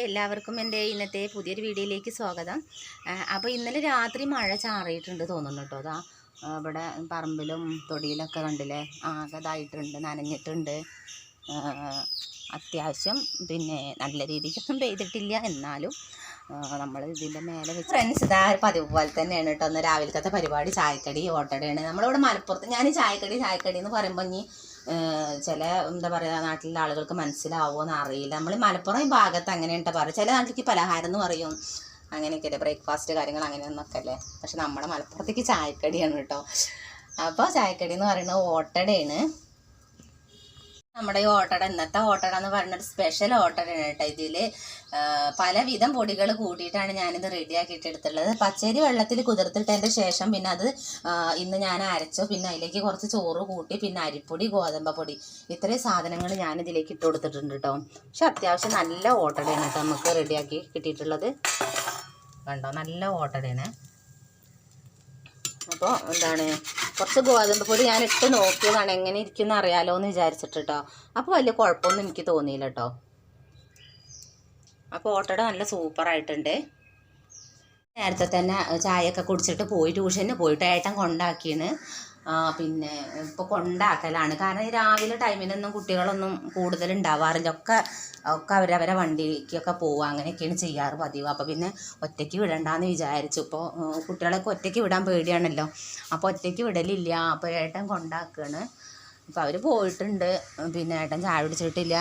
എല്ലാവർക്കും എന്റെ ഇന്നത്തെ പുതിയൊരു വീഡിയോയിലേക്ക് സ്വാഗതം. അപ്പോൾ ഇന്നലെ രാത്രി മഴ ചാറിയിട്ടുണ്ട് തോന്നുന്നു കേട്ടോ. അതാ ഇവിടെ പറമ്പിലും തൊടിയിലൊക്കെ കണ്ടില്ലേ? ആകെ ഇതായിട്ടുണ്ട് നനഞ്ഞിട്ടുണ്ട് അത്യാവശ്യം പിന്നെ നല്ല രീതിക്കൊന്നും പെയ്തിട്ടില്ല. എന്നാലും നമ്മൾ ഇതിന്റെ മേലെ വെച്ച് ഫ്രണ്ട്സ് ഇതാ പതിവ് പോലെ തന്നെയാണ് കേട്ടോ. ഒന്ന് രാവിലത്തെ പരിപാടി ചായക്കടി ഓട്ടടയാണ്. നമ്മളിവിടെ മലപ്പുറത്ത് ഞാൻ ചായക്കടി ചായക്കടി എന്ന് പറയുമ്പോൾ ഇനി ചില എന്താ പറയുക നാട്ടിലെ ആളുകൾക്ക് മനസ്സിലാവുമോ എന്ന് അറിയില്ല. നമ്മൾ മലപ്പുറം ഭാഗത്ത് അങ്ങനെയാണ് പറയുക. ചില നാട്ടിലേക്ക് പലഹാരം എന്ന് പറയും അങ്ങനെയൊക്കെയല്ലേ ബ്രേക്ക്ഫാസ്റ്റ് കാര്യങ്ങൾ അങ്ങനെയൊന്നൊക്കെ അല്ലേ? പക്ഷെ നമ്മുടെ മലപ്പുറത്തേക്ക് ചായക്കടിയാണ് കേട്ടോ. അപ്പോൾ ചായക്കടി എന്ന് പറയുന്നത് ഓട്ടടയാണ്. നമ്മുടെ ഈ ഓട്ടട ഇന്നത്തെ ഓട്ടട എന്ന് പറഞ്ഞൊരു സ്പെഷ്യൽ ഓട്ടടയാണ് കേട്ടോ ഇതിൽ പലവിധം പൊടികൾ കൂട്ടിയിട്ടാണ് ഞാനിത് റെഡിയാക്കിയിട്ട് എടുത്തുള്ളത് പച്ചരി വെള്ളത്തിൽ കുതിർത്തിട്ടതിന്റെ ശേഷം പിന്നെ അത് ഇന്ന് ഞാൻ അരച്ചു. പിന്നെ അതിലേക്ക് കുറച്ച് ചോറ് കൂട്ടി പിന്നെ അരിപ്പൊടി ഗോതമ്പ പൊടി. ഇത്രയും സാധനങ്ങൾ ഞാനിതിലേക്ക് ഇട്ട് കൊടുത്തിട്ടുണ്ട് കേട്ടോ. പക്ഷെ അത്യാവശ്യം നല്ല ഓട്ടടയാണ് കേട്ടോ നമുക്ക് റെഡിയാക്കി കിട്ടിയിട്ടുള്ളത്. കണ്ടോ? നല്ല ഓട്ടടയാണ്. അപ്പോൾ എന്താണ്? കുറച്ച് ഗോതമ്പ് പൊടി ഞാൻ ഇട്ട് നോക്കിയതാണ് എങ്ങനെ ഇരിക്കുന്ന അറിയാലോ എന്ന് വിചാരിച്ചിട്ട് കേട്ടോ അപ്പോൾ വലിയ കുഴപ്പമൊന്നും എനിക്ക് തോന്നിയില്ല കേട്ടോ അപ്പോൾ ഓട്ടോടെ നല്ല സൂപ്പറായിട്ടുണ്ട് നേരത്തെ തന്നെ ചായയൊക്കെ കുടിച്ചിട്ട് പോയി ട്യൂഷന് പോയിട്ട് ഏട്ടൻ കൊണ്ടാക്കിയാണ് പിന്നെ ഇപ്പോൾ കൊണ്ടാക്കലാണ്. കാരണം രാവിലെ ടൈമിലൊന്നും കുട്ടികളൊന്നും കൂടുതൽ ഉണ്ടാവാറില്ല ഒക്കെ ഒക്കെ അവരവരെ വണ്ടിക്കൊക്കെ പോവുക അങ്ങനെയൊക്കെയാണ് ചെയ്യാറ് പതിവ്. അപ്പോൾ പിന്നെ ഒറ്റയ്ക്ക് വിടണ്ടെന്ന് വിചാരിച്ചു. ഇപ്പോൾ കുട്ടികളൊക്കെ ഒറ്റയ്ക്ക് വിടാൻ പേടിയാണല്ലോ. അപ്പോൾ ഒറ്റയ്ക്ക് വിടലില്ല. അപ്പോൾ ഏട്ടൻ കൊണ്ടാക്കുകയാണ് അപ്പോൾ അവർ പോയിട്ടുണ്ട്. പിന്നെ ഏട്ടൻ ചായ പിടിച്ചിട്ടില്ല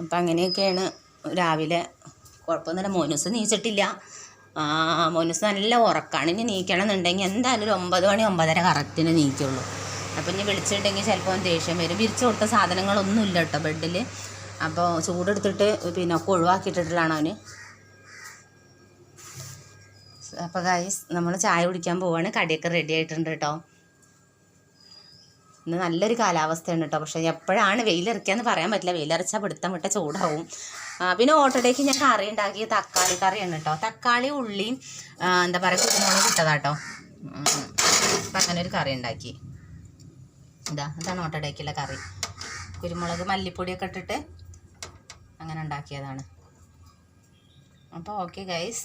അപ്പം അങ്ങനെയൊക്കെയാണ് രാവിലെ. കുഴപ്പമൊന്നുമില്ല. മോനൂസ് നീച്ചിട്ടില്ല. ആ മോനൂസ് നല്ല ഉറക്കാണ്. ഇനി നീക്കണം എന്നുണ്ടെങ്കിൽ എന്തായാലും ഒരു ഒമ്പത് മണി ഒമ്പതര കറക്റ്റിന് നീക്കുള്ളൂ. അപ്പോൾ ഇനി വിളിച്ചിട്ടുണ്ടെങ്കിൽ ചിലപ്പോൾ ദേഷ്യം വരും. വിരിച്ചു കൊടുത്ത സാധനങ്ങളൊന്നും ഇല്ല കേട്ടോ ബെഡിൽ അപ്പോൾ ചൂടെടുത്തിട്ട് പിന്നെ ഒക്കെ ഒഴിവാക്കിയിട്ടിട്ടാണ് അവന്. അപ്പോൾ ഗൈസ് നമ്മൾ ചായ കുടിക്കാൻ പോവാണ്. കടിയൊക്കെ റെഡി ആയിട്ടുണ്ട് കേട്ടോ. ഇന്ന് നല്ലൊരു കാലാവസ്ഥയാണ് കേട്ടോ. പക്ഷേ എപ്പോഴാണ് വെയിലിറക്കിയെന്ന് പറയാൻ പറ്റില്ല. വെയിലിറച്ച പിടുത്തം വിട്ട ചൂടാവും. പിന്നെ ഓട്ടോടേക്ക് ഞാൻ കറി ഉണ്ടാക്കിയ തക്കാളി കറിയാണ് കേട്ടോ. തക്കാളി ഉള്ളിയും എന്താ പറയുക കുരുമുളക് ഇട്ടതാ കേട്ടോ അപ്പം അങ്ങനെ ഒരു കറി ഉണ്ടാക്കി. ഇതാ അതാണ് ഓട്ടോടേക്കുള്ള കറി. കുരുമുളക് മല്ലിപ്പൊടിയൊക്കെ ഇട്ടിട്ട് അങ്ങനെ ഉണ്ടാക്കിയതാണ്. അപ്പോൾ ഓക്കെ ഗൈസ്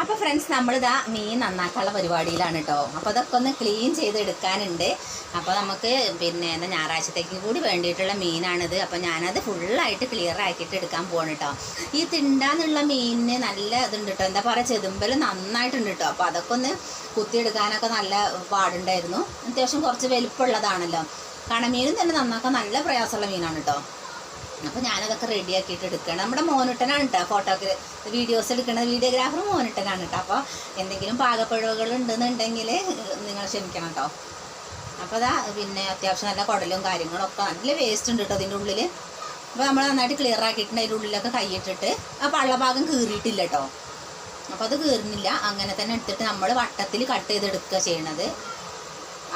അപ്പോൾ ഫ്രണ്ട്സ് നമ്മളിതാ മീൻ നന്നാക്കാനുള്ള പരിപാടിയിലാണ് കേട്ടോ അപ്പോൾ അതൊക്കെ ഒന്ന് ക്ലീൻ ചെയ്തെടുക്കാനുണ്ട്. അപ്പോൾ നമുക്ക് പിന്നെ എന്താ ഞായറാഴ്ചത്തേക്ക് കൂടി വേണ്ടിയിട്ടുള്ള മീനാണിത്. അപ്പോൾ ഞാനത് ഫുള്ളായിട്ട് ക്ലിയർ ആക്കിയിട്ട് എടുക്കാൻ പോകണം കേട്ടോ ഈ തിണ്ടാന്നുള്ള മീനിന് നല്ല ഇതുണ്ട് കേട്ടോ എന്താ പറയുക ചെതുമ്പൽ നന്നായിട്ടുണ്ട് കേട്ടോ അപ്പോൾ അതൊക്കെ ഒന്ന് കുത്തിയെടുക്കാനൊക്കെ നല്ല പാടുണ്ടായിരുന്നു. അത്യാവശ്യം കുറച്ച് വലിപ്പമുള്ളതാണല്ലോ. കണമീനും തന്നെ നന്നാക്കാൻ നല്ല പ്രയാസമുള്ള മീനാണ് കേട്ടോ അപ്പോൾ ഞാനതൊക്കെ റെഡി ആക്കിയിട്ട് എടുക്കണം നമ്മുടെ മോനിട്ടനാണ് കേട്ടോ ഫോട്ടോക്ക് വീഡിയോസ് എടുക്കുന്നത് വീഡിയോഗ്രാഫർ മോനിട്ടനാണ് കേട്ടോ അപ്പോൾ എന്തെങ്കിലും പാകപ്പിഴവുകൾ ഉണ്ടെന്നുണ്ടെങ്കിൽ നിങ്ങൾ ക്ഷമിക്കണം കേട്ടോ അപ്പോൾ അതാ പിന്നെ അത്യാവശ്യം നല്ല കുടലും കാര്യങ്ങളും ഒക്കെ നല്ല വേസ്റ്റ് ഉണ്ട് കേട്ടോ അതിന്റെ ഉള്ളിൽ അപ്പോൾ നമ്മൾ നന്നായിട്ട് ക്ലിയർ ആക്കിയിട്ടുണ്ട്. അതിന്റെ ഉള്ളിലൊക്കെ കൈയിട്ടിട്ട് ആ പള്ളഭാഗം കീറിയിട്ടില്ല കേട്ടോ അപ്പോൾ അത് കീറുന്നില്ല. അങ്ങനെ തന്നെ എടുത്തിട്ട് നമ്മൾ വട്ടത്തിൽ കട്ട് ചെയ്തെടുക്കുക ചെയ്യണത്.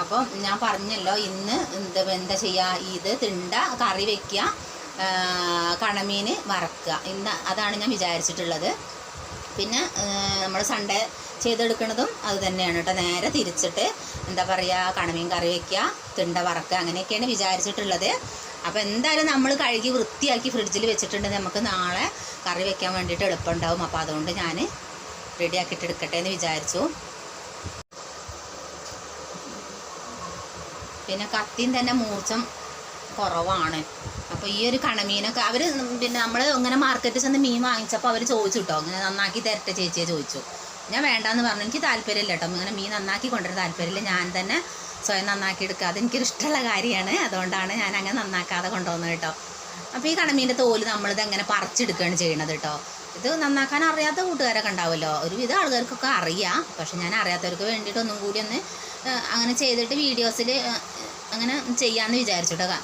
അപ്പം ഞാൻ പറഞ്ഞല്ലോ ഇന്ന് എന്താ എന്താ ചെയ്യുക ഇത് തിണ്ട കറി വെക്കുക കണമീൻ വറക്കുക. ഇന്ന് അതാണ് ഞാൻ വിചാരിച്ചിട്ടുള്ളത്. പിന്നെ നമ്മൾ സൺഡേ ചെയ്തെടുക്കുന്നതും അത് തന്നെയാണ് കേട്ടോ. നേരെ തിരിച്ചിട്ട് എന്താ പറയുക കണമീൻ കറി വയ്ക്കുക തിണ്ട വറക്കുക അങ്ങനെയൊക്കെയാണ് വിചാരിച്ചിട്ടുള്ളത്. അപ്പോൾ എന്തായാലും നമ്മൾ കഴുകി വൃത്തിയാക്കി ഫ്രിഡ്ജിൽ വെച്ചിട്ടുണ്ടെങ്കിൽ നമുക്ക് നാളെ കറി വെക്കാൻ വേണ്ടിയിട്ട് എളുപ്പമുണ്ടാവും. അപ്പോൾ അതുകൊണ്ട് ഞാൻ റെഡിയാക്കിയിട്ട് എടുക്കട്ടെ എന്ന് വിചാരിച്ചു. പിന്നെ കത്തിയും തന്നെ മൂർച്ചം കുറവാണ്. അപ്പോൾ ഈ ഒരു കണമീനൊക്കെ അവർ പിന്നെ നമ്മൾ ഇങ്ങനെ മാർക്കറ്റിൽ ചെന്ന് മീൻ വാങ്ങിച്ചപ്പോൾ അവർ ചോദിച്ചു കേട്ടോ ഇങ്ങനെ നന്നാക്കി തരട്ടെ ചേച്ചിയെ ചോദിച്ചു. ഞാൻ വേണ്ടാന്ന് പറഞ്ഞു എനിക്ക് താല്പര്യമില്ല കേട്ടോ ഇങ്ങനെ മീൻ നന്നാക്കി കൊണ്ടുവരാൻ താല്പര്യമില്ല ഞാൻ തന്നെ സ്വയം നന്നാക്കി എടുക്കുക. അതെനിക്കൊരു ഇഷ്ടമുള്ള കാര്യമാണ് അതുകൊണ്ടാണ് ഞാൻ അങ്ങനെ നന്നാക്കാതെ കൊണ്ടുവന്നത് കേട്ടോ. അപ്പോൾ ഈ കണമീന്റെ തോൽ നമ്മളിത് അങ്ങനെ പറിച്ചെടുക്കുകയാണ് ചെയ്യണത് കേട്ടോ. ഇത് നന്നാക്കാൻ അറിയാത്ത കൂട്ടുകാരൊക്കെ ഉണ്ടാവുമല്ലോ ഒരുവിധ ആൾക്കാർക്കൊക്കെ അറിയാം പക്ഷെ ഞാൻ അറിയാത്തവർക്ക് വേണ്ടിയിട്ട് ഒന്നും കൂടി ഒന്ന് അങ്ങനെ ചെയ്തിട്ട് വീഡിയോസിൽ അങ്ങനെ ചെയ്യാമെന്ന് വിചാരിച്ചിട്ടോ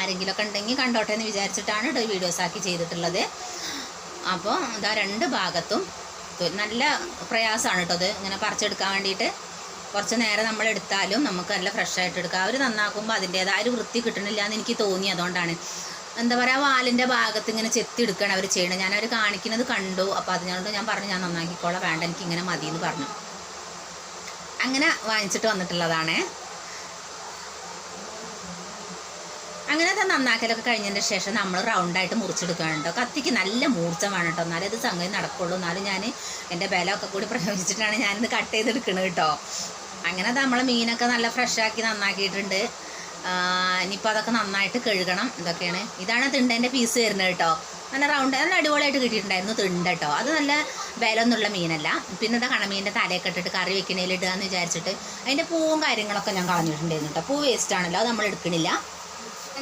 ആരെങ്കിലുമൊക്കെ ഉണ്ടെങ്കിൽ കണ്ടോട്ടെ എന്ന് വിചാരിച്ചിട്ടാണ് വീഡിയോസ് ആക്കി ചെയ്തിട്ടുള്ളത്. അപ്പോൾ ഇതാ രണ്ട് ഭാഗത്തും നല്ല പ്രയാസമാണ് കേട്ടോ അത് ഇങ്ങനെ പറിച്ചെടുക്കാൻ വേണ്ടിയിട്ട്. കുറച്ച് നേരം നമ്മൾ എടുത്താലും നമുക്ക് നല്ല ഫ്രഷ് ആയിട്ട് എടുക്കാം. അവർ നന്നാക്കുമ്പോൾ അതിന്റേതായ ഒരു വൃത്തി കിട്ടണില്ല എന്ന് എനിക്ക് തോന്നി അതുകൊണ്ടാണ്. എന്താ പറയുക വാലിന്റെ ഭാഗത്ത് ഇങ്ങനെ ചെത്തി എടുക്കുകയാണ് അവർ ചെയ്യണത്. ഞാൻ അവർ കാണിക്കുന്നത് കണ്ടു. അപ്പോൾ അതിനോട് ഞാൻ പറഞ്ഞു ഞാൻ നന്നാക്കിക്കോളാം. വേണ്ട എനിക്ക് ഇങ്ങനെ മതി എന്ന് പറഞ്ഞു. അങ്ങനെ വാങ്ങിച്ചിട്ട് വന്നിട്ടുള്ളതാണേ. അങ്ങനെ അത് നന്നാക്കലൊക്കെ കഴിഞ്ഞതിന്റെ ശേഷം നമ്മൾ റൗണ്ടായിട്ട് മുറിച്ചെടുക്കുകയാണ് കേട്ടോ. കത്തിക്ക് നല്ല മൂർച്ച വേണം കേട്ടോ. എന്നാലേ ഇത് സംഗതി നടക്കുള്ളൂ. എന്നാലും ഞാൻ എന്റെ ബലമൊക്കെ കൂടി പ്രയോഗിച്ചിട്ടാണ് ഞാനിത് കട്ട് ചെയ്തെടുക്കണത് കേട്ടോ. അങ്ങനെ നമ്മൾ മീനൊക്കെ നല്ല ഫ്രഷാക്കി നന്നാക്കിയിട്ടുണ്ട്. ഇനിയിപ്പോൾ അതൊക്കെ നന്നായിട്ട് കഴുകണം. ഇതൊക്കെയാണ്. ഇതാണ് തിണ്ടേന്റെ പീസ് വരുന്നത് കേട്ടോ. നല്ല റൗണ്ട് നല്ല അടിപൊളിയായിട്ട് കിട്ടിയിട്ടുണ്ടായിരുന്നു തിണ്ട കേട്ടോ. അത് നല്ല ബലമൊന്നുള്ള മീനല്ല. പിന്നെ ഇതാ കണമീന്റെ തലയൊക്കെ ഇട്ടിട്ട് കറി വെക്കണേലിടുക എന്ന് വിചാരിച്ചിട്ട് അതിന്റെ പൂവും കാര്യങ്ങളൊക്കെ ഞാൻ കളഞ്ഞിട്ടുണ്ടായിരുന്നു കേട്ടോ. പൂ വേസ്റ്റ് ആണല്ലോ. അത് നമ്മൾ എടുക്കണില്ല.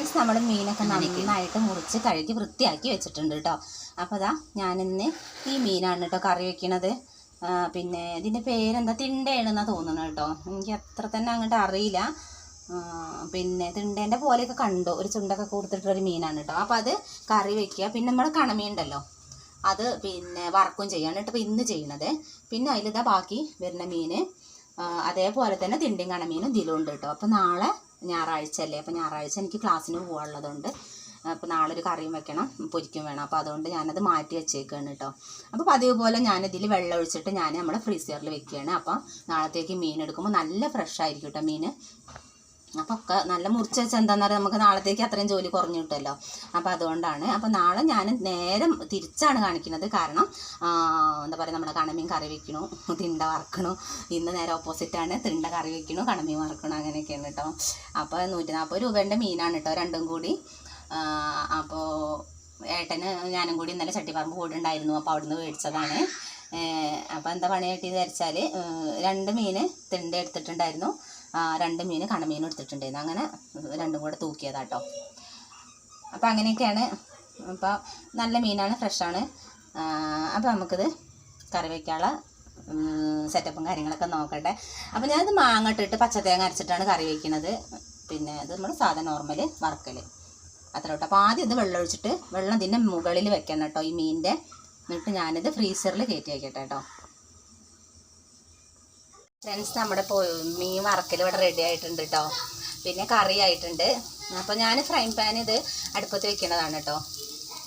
ഫ്രണ്ട്സ് നമ്മൾ മീനൊക്കെ നന്നായിട്ട് മുറിച്ച് കഴുകി വൃത്തിയാക്കി വെച്ചിട്ടുണ്ട് കേട്ടോ അപ്പോൾ അതാ ഞാനിന്ന് ഈ മീനാണ് കേട്ടോ കറി വെക്കണത്. പിന്നെ ഇതിന്റെ പേരെന്താ? തിണ്ടയാണെന്നാണ് തോന്നുന്നത് കേട്ടോ എനിക്ക് അത്ര തന്നെ അങ്ങോട്ട് അറിയില്ല. പിന്നെ തിണ്ടേന്റെ പോലെയൊക്കെ കണ്ടു. ഒരു ചുണ്ടൊക്കെ കൂർത്തിട്ടൊരു മീനാണ് കേട്ടോ അപ്പോൾ അത് കറി വെക്കുക. പിന്നെ നമ്മൾ കണമീൻ ഉണ്ടല്ലോ അത് പിന്നെ വറക്കും ചെയ്യാണ് കേട്ടോ ഇന്ന് ചെയ്യണത്. പിന്നെ അതിലിതാ ബാക്കി വരുന്ന മീൻ അതേപോലെ തന്നെ തിണ്ടിയും കണമീനും ഇതിലുണ്ട് കേട്ടോ അപ്പോൾ നാളെ ഞായറാഴ്ച അല്ലേ അപ്പോൾ ഞായറാഴ്ച എനിക്ക് ക്ലാസ്സിന് പോകാനുള്ളതുകൊണ്ട് അപ്പോൾ നാളെ ഒരു കറിയും വെക്കണം പൊരിക്കും വേണം. അപ്പോൾ അതുകൊണ്ട് ഞാനത് മാറ്റി വെച്ചേക്കാണ് കേട്ടോ. അപ്പോൾ പതിവ് പോലെ ഞാനിതിൽ വെള്ളം ഒഴിച്ചിട്ട് ഞാൻ നമ്മുടെ ഫ്രീസറിൽ വെക്കുകയാണ് അപ്പോൾ നാളത്തേക്ക് മീൻ എടുക്കുമ്പോൾ നല്ല ഫ്രഷ് ആയിരിക്കും കേട്ടോ മീൻ അപ്പോൾ ഒക്കെ നല്ല മുറിച്ച് വെച്ചാൽ എന്താണെന്ന് പറയുക നമുക്ക് നാളത്തേക്ക് അത്രയും ജോലി കുറഞ്ഞു കിട്ടുമല്ലോ. അപ്പോൾ അതുകൊണ്ടാണ്. അപ്പോൾ നാളെ ഞാൻ നേരം തിരിച്ചാണ് കാണിക്കുന്നത്. കാരണം എന്താ പറയുക നമ്മുടെ കണമീൻ കറി വെക്കണു തിണ്ട വറക്കണു ഇന്ന് നേരെ ഓപ്പോസിറ്റാണ് തിണ്ട കറി വെക്കണു കണമീൻ വറക്കണു അങ്ങനെയൊക്കെയാണ് കേട്ടോ. അപ്പോൾ നൂറ്റി നാൽപ്പത് രൂപേന്റെ മീനാണ് കേട്ടോ രണ്ടും കൂടി. അപ്പോൾ ഏട്ടന് ഞാനും കൂടി ഇന്നലെ ചട്ടിപ്പറമ്പ് കൂടുണ്ടായിരുന്നു അപ്പോൾ അവിടുന്ന് മേടിച്ചതാണ്. അപ്പോൾ എന്താ പണിയായിട്ട് വിചാരിച്ചാൽ രണ്ട് മീൻ തിണ്ട എടുത്തിട്ടുണ്ടായിരുന്നു. രണ്ട് മീൻ കണമീനും എടുത്തിട്ടുണ്ടായിരുന്നു. അങ്ങനെ രണ്ടും കൂടെ തൂക്കിയതാട്ടോ. അപ്പോൾ അങ്ങനെയൊക്കെയാണ്. അപ്പോൾ നല്ല മീനാണ് ഫ്രഷാണ്. അപ്പോൾ നമുക്കിത് കറി വയ്ക്കാനുള്ള സെറ്റപ്പും കാര്യങ്ങളൊക്കെ നോക്കട്ടെ. അപ്പോൾ ഞാനിത് മാങ്ങ ഇട്ടിട്ട് പച്ചത്തേങ്ങ അരച്ചിട്ടാണ് കറി വയ്ക്കുന്നത് പിന്നെ ഇത് നമ്മൾ സാധാ നോർമൽ വറക്കൽ അത്ര കേട്ടോ അപ്പോൾ ആദ്യം ഇത് വെള്ളം ഒഴിച്ചിട്ട് വെള്ളം ഇതിന്റെ മുകളിൽ വെക്കണം കേട്ടോ ഈ മീനിന്റെ എന്നിട്ട് ഞാനിത് ഫ്രീസറിൽ കയറ്റി വയ്ക്കട്ടെ കേട്ടോ. ഫ്രണ്ട്സ് നമ്മുടെ മീൻ വറക്കൽ ഇവിടെ റെഡി ആയിട്ടുണ്ട് കേട്ടോ പിന്നെ കറി ആയിട്ടുണ്ട്. അപ്പോൾ ഞാൻ ഫ്രൈ പാൻ ഇത് അടുപ്പത്ത് വെക്കുന്നതാണ് കേട്ടോ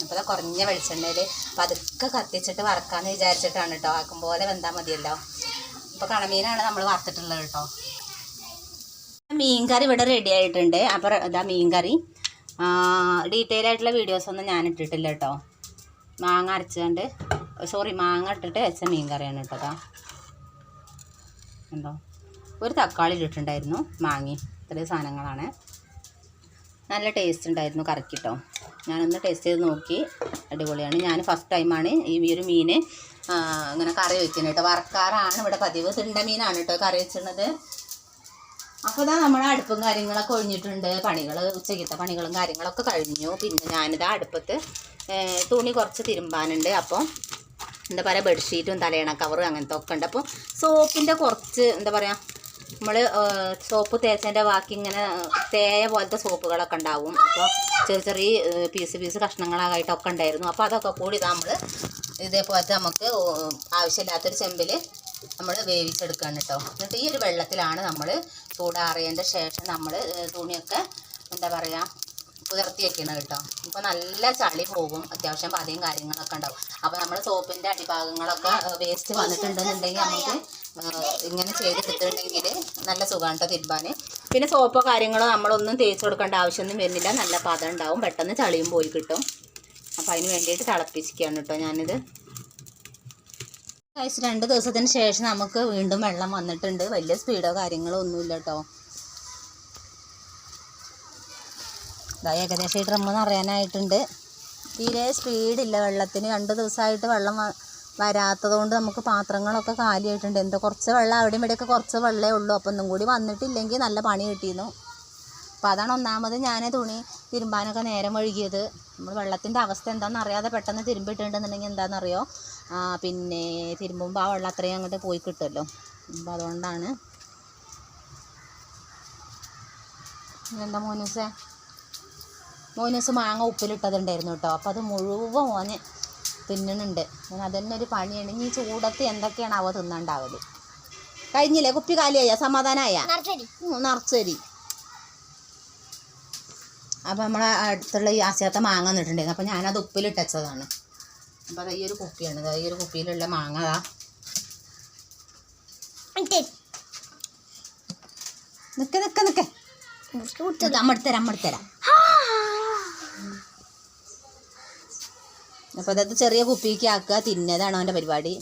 അപ്പോൾ അത് കുറഞ്ഞ വെളിച്ചെണ്ണയിൽ പതുക്കെ കത്തിച്ചിട്ട് വറക്കാമെന്ന് വിചാരിച്ചിട്ടാണ് കേട്ടോ ആക്കും പോലെ വെന്താൽ മതിയല്ലോ. അപ്പോൾ കണമീനാണ് നമ്മൾ വറുത്തിട്ടുള്ളത് കേട്ടോ മീൻ കറി ഇവിടെ റെഡി ആയിട്ടുണ്ട്. അപ്പോൾ ഇതാ മീൻ കറി ഡീറ്റെയിൽ ആയിട്ടുള്ള വീഡിയോസ് ഒന്നും ഞാൻ ഇട്ടിട്ടില്ല കേട്ടോ മാങ്ങ അരച്ചുകൊണ്ട് സോറി മാങ്ങ ഇട്ടിട്ട് വെച്ച മീൻ കറിയാണ് കേട്ടോ. ഉണ്ടോ? ഒരു തക്കാളി ഇട്ടിട്ടുണ്ടായിരുന്നു. മാങ്ങി. ഇത്രയും സാധനങ്ങളാണ്. നല്ല ടേസ്റ്റ് ഉണ്ടായിരുന്നു കറിക്കിട്ടോ ഞാനൊന്ന് ടേസ്റ്റ് ചെയ്ത് നോക്കി. അടിപൊളിയാണ്. ഞാൻ ഫസ്റ്റ് ടൈമാണ് ഈ ഒരു മീൻ ഇങ്ങനെ കറി വയ്ക്കുന്നത് കേട്ടോ വറക്കാറാണ് ഇവിടെ പതിവ്. തിണ്ട മീനാണ് കേട്ടോ കറി വെച്ചിരുന്നത്. അപ്പോൾ ഇതാ നമ്മുടെ അടുപ്പും കാര്യങ്ങളൊക്കെ ഒഴിഞ്ഞിട്ടുണ്ട്. പണികൾ ഉച്ചക്കത്തെ പണികളും കാര്യങ്ങളൊക്കെ കഴിഞ്ഞു. പിന്നെ ഞാനിതാ അടുപ്പത്ത് തുണി കുറച്ച് തിരുമ്പാനുണ്ട്. അപ്പോൾ എന്താ പറയുക ബെഡ്ഷീറ്റും തലയണ കവറും അങ്ങനത്തെ ഒക്കെ ഉണ്ട്. അപ്പോൾ സോപ്പിന്റെ കുറച്ച് എന്താ പറയുക നമ്മൾ സോപ്പ് തേച്ചതിന്റെ ബാക്കി ഇങ്ങനെ തേയ പോലത്തെ സോപ്പുകളൊക്കെ ഉണ്ടാവും. അപ്പോൾ ചെറിയ ചെറിയ പീസ് പീസ് കഷ്ണങ്ങളായിട്ടൊക്കെ ഉണ്ടായിരുന്നു. അപ്പോൾ അതൊക്കെ കൂടി നമ്മൾ ഇതേപോലത്തെ നമുക്ക് ആവശ്യമില്ലാത്തൊരു ചെമ്പിൽ നമ്മൾ വേവിച്ചെടുക്കുകയാണ് കേട്ടോ എന്നിട്ട് ഈ ഒരു വെള്ളത്തിലാണ് നമ്മൾ ചൂടാറിയതിന്റെ ശേഷം നമ്മൾ തുണിയൊക്കെ എന്താ പറയുക വെക്കണം കേട്ടോ. ഇപ്പോൾ നല്ല ചളി പോകും. അത്യാവശ്യം പതയും കാര്യങ്ങളൊക്കെ ഉണ്ടാവും. അപ്പോൾ നമ്മൾ സോപ്പിന്റെ അടിഭാഗങ്ങളൊക്കെ വേസ്റ്റ് വന്നിട്ടുണ്ടെന്നുണ്ടെങ്കിൽ നമുക്ക് ഇങ്ങനെ ചെയ്തെടുത്തിട്ടുണ്ടെങ്കിൽ നല്ല സുഖമാണ് കേട്ടോ തിരുമ്പാൻ പിന്നെ സോപ്പോ കാര്യങ്ങളോ നമ്മളൊന്നും തേച്ച് കൊടുക്കേണ്ട ആവശ്യമൊന്നും വരുന്നില്ല. നല്ല പതം ഉണ്ടാവും. പെട്ടെന്ന് ചളിയും പോയി കിട്ടും. അപ്പോൾ അതിന് വേണ്ടിയിട്ട് തിളപ്പിച്ചിരിക്കുകയാണ് കേട്ടോ ഞാനിത്. കഴിച്ച് രണ്ട് ദിവസത്തിന് ശേഷം നമുക്ക് വീണ്ടും വെള്ളം വന്നിട്ടുണ്ട്. വലിയ സ്പീഡോ കാര്യങ്ങളോ ഒന്നുമില്ല കേട്ടോ ഇതാ ഏകദേശം ഈ ഡ്രമ്മ് നിറയാനായിട്ടുണ്ട്. തീരെ സ്പീഡില്ല വെള്ളത്തിന്. രണ്ട് ദിവസമായിട്ട് വെള്ളം വരാത്തതുകൊണ്ട് വരാത്തത് കൊണ്ട് നമുക്ക് പാത്രങ്ങളൊക്കെ കാലിയായിട്ടുണ്ട്. എന്തോ കുറച്ച് വെള്ളം അവിടെയും ഇവിടെയൊക്കെ കുറച്ച് വെള്ളമേ ഉള്ളൂ. അപ്പോൾ ഒന്നും കൂടി വന്നിട്ടില്ലെങ്കിൽ നല്ല പണി കിട്ടിയിരുന്നു. അപ്പോൾ അതാണ് ഒന്നാമത് ഞാൻ തുണി തിരുമ്പാനൊക്കെ നേരം ഒഴുകിയത് നമ്മൾ വെള്ളത്തിന്റെ അവസ്ഥ എന്താണെന്ന് അറിയാതെ പെട്ടെന്ന് തിരുമ്പിട്ടുണ്ടെന്നുണ്ടെങ്കിൽ എന്താണെന്നറിയോ പിന്നെ തിരുമ്പുമ്പോൾ ആ വെള്ളം അത്രയും അങ്ങോട്ട് പോയി കിട്ടുമല്ലോ. അപ്പോൾ അതുകൊണ്ടാണ്. എന്താ മോനൂസേ? മോനൂസ് മാങ്ങ ഉപ്പിലിട്ടതുണ്ടായിരുന്നു കേട്ടോ. അപ്പോൾ അത് മുഴുവൻ മോന് തിന്നണുണ്ട് ഞാൻ അതന്നെ ഒരു പണിയാണ് ഇനി ചൂടത്ത് എന്തൊക്കെയാണ് അവ തിന്നണ്ടാവൽ. കഴിഞ്ഞില്ലേ? കുപ്പി കാലിയായ? സമാധാനമായ നിറച്ചരി അപ്പോൾ നമ്മളെ അടുത്തുള്ള ഈ ആസ്യാത്ത മാങ്ങ നിട്ടുണ്ടായിരുന്നു അപ്പോൾ ഞാനത് ഉപ്പിലിട്ടച്ചതാണ്. അപ്പോൾ അത് ഈ ഒരു കുപ്പിയാണ്. ഈ ഒരു കുപ്പിയിലുള്ള മാങ്ങ അതാ നിക്ക് നിക്ക് നിക്ക്. ഇത് അമ്മ അപ്പോൾ അതത് ചെറിയ കുപ്പിക്ക് ആക്കുക തിന്നതാണ് അവന്റെ പരിപാടി.